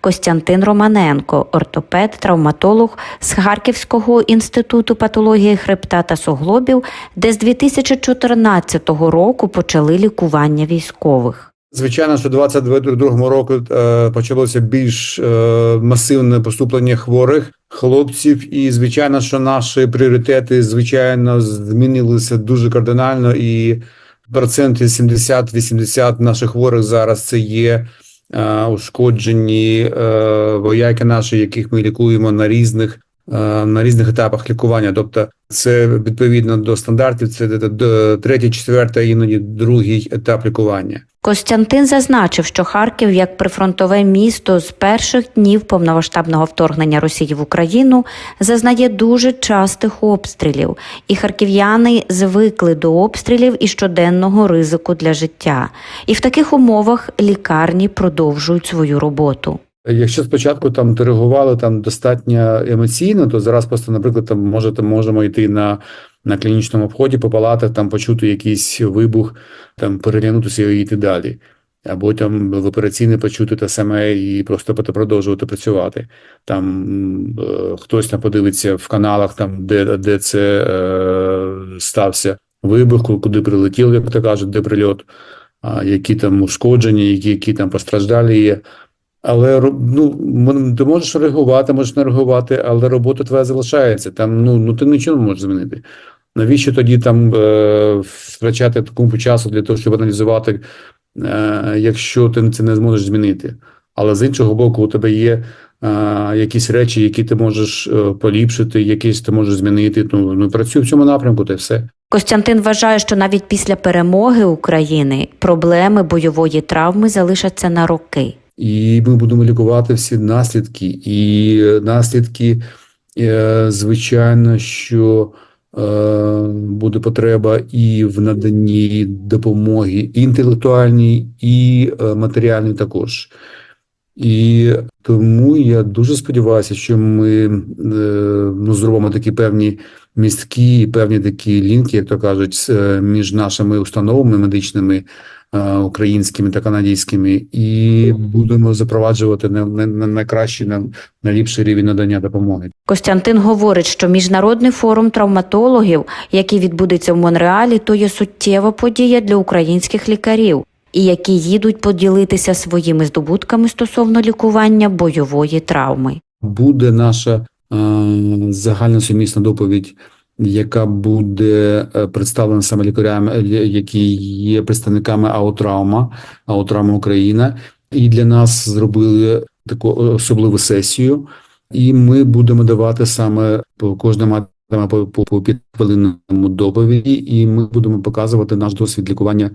Костянтин Романенко, ортопед, травматолог з Харківського інституту патології хребта та суглобів, де з 2014 року почали лікування військових. Звичайно, що 22 року е, почалося більш е, масивне поступлення хворих хлопців, і звичайно, що наші пріоритети звичайно змінилися дуже кардинально, і проценти 70-80 наших хворих зараз це є ушкоджені е, вояки наші, яких ми лікуємо на різних. Е, На різних етапах лікування, тобто це відповідно до стандартів, це третій, четвертий, іноді другий етап лікування. Костянтин зазначив, що Харків, як прифронтове місто з перших днів повномасштабного вторгнення Росії в Україну, зазнає дуже частих обстрілів, і харків'яни звикли до обстрілів і щоденного ризику для життя. І в таких умовах лікарні продовжують свою роботу. Якщо спочатку там ти реагували там достатньо емоційно, то зараз просто, наприклад, там можете можемо йти на, на клінічному вході по палатах, там почути якийсь вибух, там переглянутися і йти далі. Або там в операційне почути те саме і просто продовжувати працювати. Там е, хтось там подивиться в каналах, там де, де це е, стався вибух, куди прилетів, як то кажуть, де прильот, а, які там ушкодження, які, які там постраждалі є. Але ну, ти можеш реагувати, можеш не реагувати, але робота твоя залишається. Там ну, ну ти нічого не можеш змінити. Навіщо тоді там е, втрачати таку часу для того, щоб аналізувати, е, якщо ти це не зможеш змінити? Але з іншого боку, у тебе є е, якісь речі, які ти можеш е, поліпшити, якісь ти можеш змінити. Ну, ну працюй в цьому напрямку, та й все. Костянтин вважає, що навіть після перемоги України проблеми бойової травми залишаться на роки. І ми будемо лікувати всі наслідки. І наслідки, е, звичайно, що е, буде потреба і в наданні допомоги інтелектуальній, і е, матеріальній також. І тому я дуже сподіваюся, що ми ну, зробимо такі певні містки, певні такі лінки, як то кажуть, між нашими установами медичними, українськими та канадськими, і будемо запроваджувати на, на, на найкращий, на найліпший рівень надання допомоги. Костянтин говорить, що міжнародний форум травматологів, який відбудеться в Монреалі, то є суттєва подія для українських лікарів, і які їдуть поділитися своїми здобутками стосовно лікування бойової травми. буде наша е, загальна сумісна доповідь, яка буде е, представлена саме лікарями, е, які є представниками АОТравма, АОТравма Україна, і для нас зробили таку особливу сесію, і ми будемо давати саме по кожному по, по, по підхвилинному доповіді, і ми будемо показувати наш досвід лікування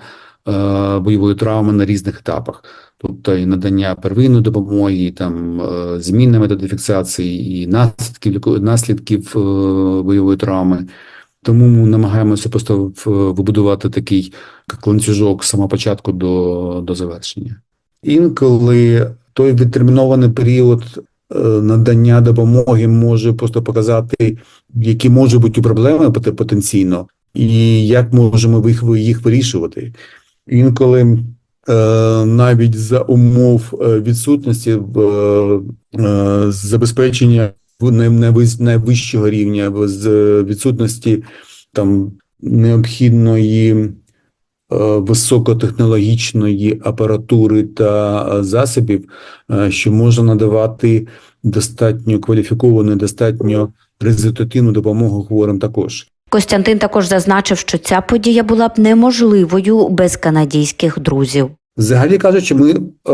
е, бойової травми на різних етапах тобто і надання первинної допомоги, і там е, змінна методи фіксації, і наслідків наслідків е, бойової травми. Тому ми намагаємося просто вибудувати такий ланцюжок з самого початку до, до завершення. Інколи той відтермінований період надання допомоги може просто показати, які можуть бути проблеми потенційно, і як можемо їх, їх вирішувати. Інколи е, навіть за умов е, відсутності е, е, забезпечення найвищого рівня, з відсутності там необхідної е, високотехнологічної апаратури та е, засобів, е, що може надавати достатньо кваліфіковану, достатньо результативну допомогу хворим також. Костянтин також зазначив, що ця подія була б неможливою без канадійських друзів. Взагалі кажучи, ми е,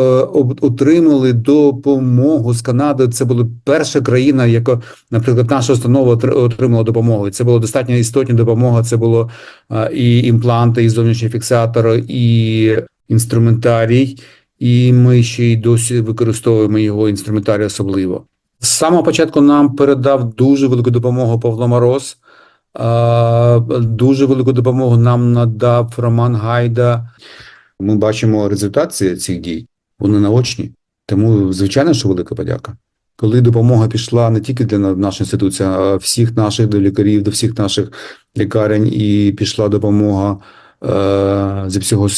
отримали допомогу з Канади. Це була перша країна, яка, наприклад, наша установа отримала допомогу. Це була достатньо істотна допомога. Це було е, і імпланти, і зовнішній фіксатор, і інструментарій. І ми ще й досі використовуємо його інструментарій особливо. З самого початку нам передав дуже велику допомогу Павло Мороз. Е, Дуже велику допомогу нам надав Роман Гайда. Ми бачимо результат цих дій, вони наочні. Тому, звичайно, що велика подяка. Коли допомога пішла не тільки для на- нашої інституції, а всіх наших до лікарів, до всіх наших лікарень, і пішла допомога е, зі всього